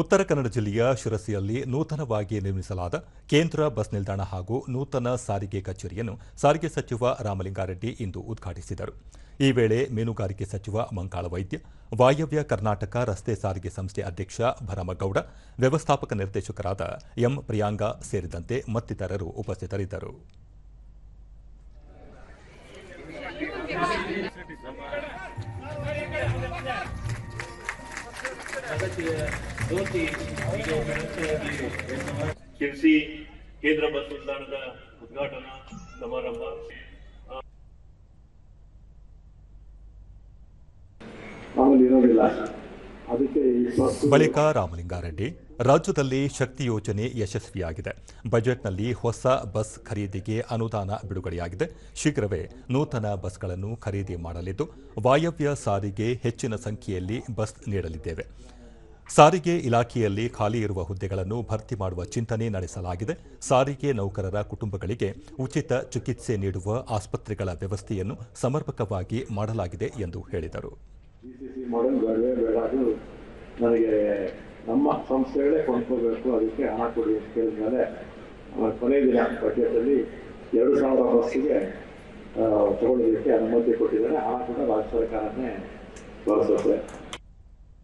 ಉತ್ತರ ಕನ್ನಡ ಜಿಲ್ಲೆಯ ಶಿರಸಿಯಲ್ಲಿ ನೂತನವಾಗಿ ನಿರ್ಮಿಸಲಾದ ಕೇಂದ್ರ ಬಸ್ ನಿಲ್ದಾಣ ಹಾಗೂ ನೂತನ ಸಾರಿಗೆ ಕಚೇರಿಯನ್ನು ಸಾರಿಗೆ ಸಚಿವ ರಾಮಲಿಂಗಾರೆಡ್ಡಿ ಇಂದು ಉದ್ಘಾಟಿಸಿದರು. ಈ ವೇಳೆ ಮೀನುಗಾರಿಕೆ ಸಚಿವ ಮಂಕಾಳ ವೈದ್ಯ, ವಾಯವ್ಯ ಕರ್ನಾಟಕ ರಸ್ತೆ ಸಾರಿಗೆ ಸಂಸ್ಥೆ ಅಧ್ಯಕ್ಷ ಭರಮಗೌಡ, ವ್ಯವಸ್ಥಾಪಕ ನಿರ್ದೇಶಕರಾದ ಎಂ ಪ್ರಿಯಾಂಗ ಸೇರಿದಂತೆ ಮತ್ತಿತರರು ಉಪಸ್ಥಿತರಿದ್ದರು. ಶಿರ್ಸಿ ಕೇಂದ್ರ ಬಸ್ ನಿಲ್ದಾಣದ ಉದ್ಘಾಟನಾ ಸಮಾರಂಭ. ಬಳಿಕ ರಾಮಲಿಂಗಾರೆಡ್ಡಿ ರಾಜ್ಯದಲ್ಲಿ ಶಕ್ತಿ ಯೋಜನೆ ಯಶಸ್ವಿಯಾಗಿದೆ. ಬಜೆಟ್ನಲ್ಲಿ ಹೊಸ ಬಸ್ ಖರೀದಿಗೆ ಅನುದಾನ ಬಿಡುಗಡೆಯಾಗಿದೆ. ಶೀಘ್ರವೇ ನೂತನ ಬಸ್ಗಳನ್ನು ಖರೀದಿ ಮಾಡಲಿದ್ದು ವಾಯವ್ಯ ಸಾರಿಗೆ ಹೆಚ್ಚಿನ ಸಂಖ್ಯೆಯಲ್ಲಿ ಬಸ್ ನೀಡಲಿದ್ದೇವೆ. ಸಾರಿಗೆ ಇಲಾಖೆಯಲ್ಲಿ ಖಾಲಿ ಇರುವ ಹುದ್ದೆಗಳನ್ನು ಭರ್ತಿ ಮಾಡುವ ಚಿಂತನೆ ನಡೆಸಲಾಗಿದೆ. ಸಾರಿಗೆ ನೌಕರರ ಕುಟುಂಬಗಳಿಗೆ ಉಚಿತ ಚಿಕಿತ್ಸೆ ನೀಡುವ ಆಸ್ಪತ್ರೆಗಳ ವ್ಯವಸ್ಥೆಯನ್ನು ಸಮರ್ಪಕವಾಗಿ ಮಾಡಲಾಗಿದೆ ಎಂದು ಹೇಳಿದರು. ನನಗೆ ನಮ್ಮ ಸಂಸ್ಥೆಗಳೇ ಕೊಂಡ್ಕೋಬೇಕು ಅದಕ್ಕೆ ಹಣ ಕೊಡಿ ಅಂತ ಕೇಳಿದ್ಮೇಲೆ ಕೊನೆ ದಿನ ಬಜೆಟಲ್ಲಿ ಎರಡು ಸಾವಿರ ಬಸ್ಸಿಗೆ ತಗೊಳ್ಳೋದಕ್ಕೆ ಅನುಮತಿ ಕೊಟ್ಟಿದ್ದಾರೆ. ಹಣ ಕೂಡ ರಾಜ್ಯ ಸರ್ಕಾರನೇ ಬಳಸುತ್ತೆ